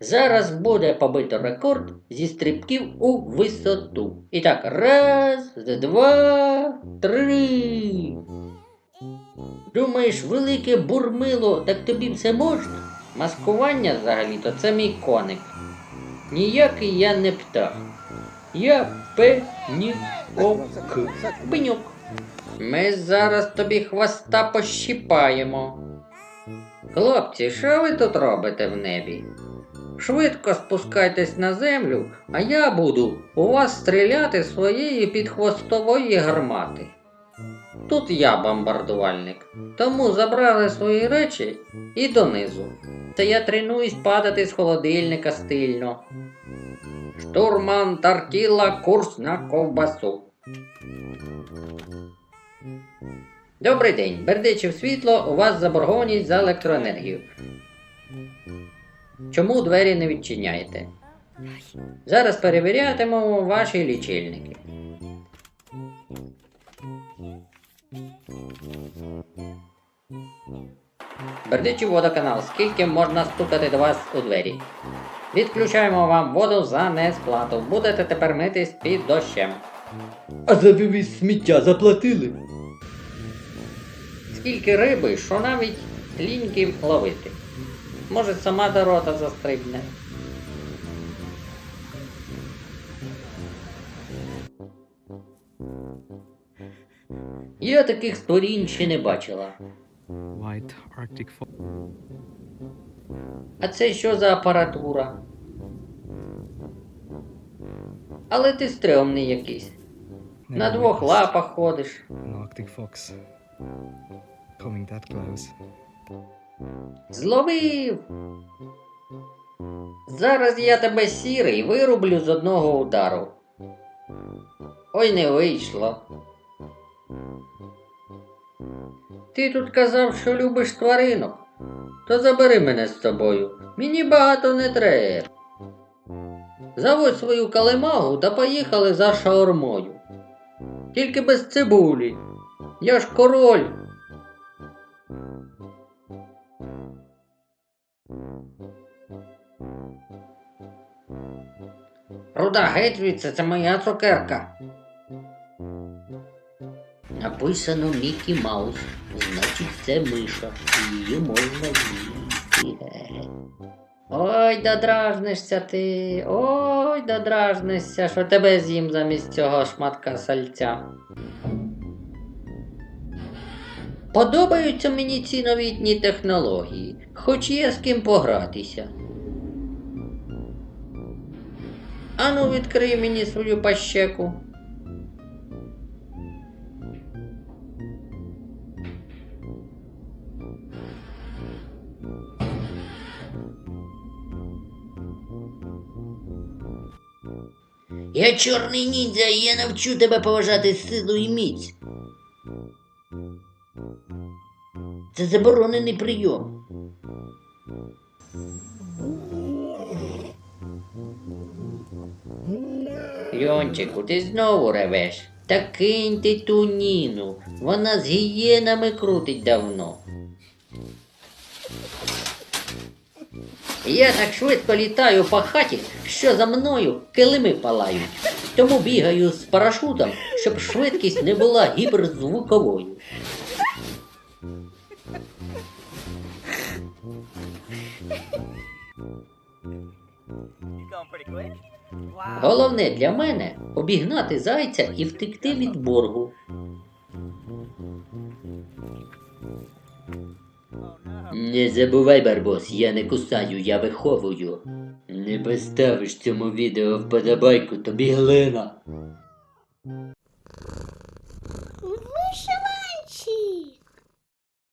Зараз буде побито рекорд зі стрибків у висоту. І так, раз, два, три. Думаєш, велике бурмило, так тобі все можна? Маскування взагалі-то це мій коник. Ніякий я не птах. Я пеньок. Пеньок. Ми зараз тобі хвоста пощіпаємо. Хлопці, що ви тут робите в небі? Швидко спускайтесь на землю, а я буду у вас стріляти з своєї підхвостової гармати. Тут я бомбардувальник, тому забрали свої речі і донизу. Це я тренуюсь падати з холодильника стильно. Штурман Тартіла курс на ковбасу. Добрий день. Бердичів світло, у вас заборгованість за електроенергію. Чому двері не відчиняєте? Зараз перевірятимемо ваші лічильники. Бердичів водоканал, скільки можна стукати до вас у двері? Відключаємо вам воду за несплату. Будете тепер митись під дощем. А за вивіз сміття заплатили? Скільки риби, що навіть ліньки ловити. Може, сама до рота застрибне. Я таких створінь ще не бачила. White Arctic. А це що за апаратура? Але ти стрьомний якийсь. На двох лапах ходиш. An Arctic fox. Coming that close. Зловив. Зараз я тебе сірий вирублю з одного удару. Ой, не вийшло. Ти тут казав, що любиш тваринок. То забери мене з тобою. Мені багато не треба. Заводь свою калимагу та поїхали за шаурмою. Тільки без цибулі. Я ж король. Руда геть це моя цукерка. Написано Мікі Маус, значить це миша, її можна їсти. Ой, додражнишся ти, ой, додражнишся, що тебе з'їм замість цього шматка сальця. Подобаються мені ці новітні технології, хоч є з ким погратися. Ану, відкрий мені свою пащеку. Я чорний ніндзя, і я навчу тебе поважати силу і міць. Це заборонений прийом. Йончику, ти знову ревеш. Та кинь ти ту Ніну. Вона з гієнами крутить давно. Я так швидко літаю по хаті, що за мною килими палають. Тому бігаю з парашутом, щоб швидкість не була гіперзвуковою. Головне для мене обігнати зайця і втекти від боргу. Не забувай, Барбос, я не кусаю, я виховую. Не поставиш цьому відео вподобайку, тобі глина. Вишиванчик.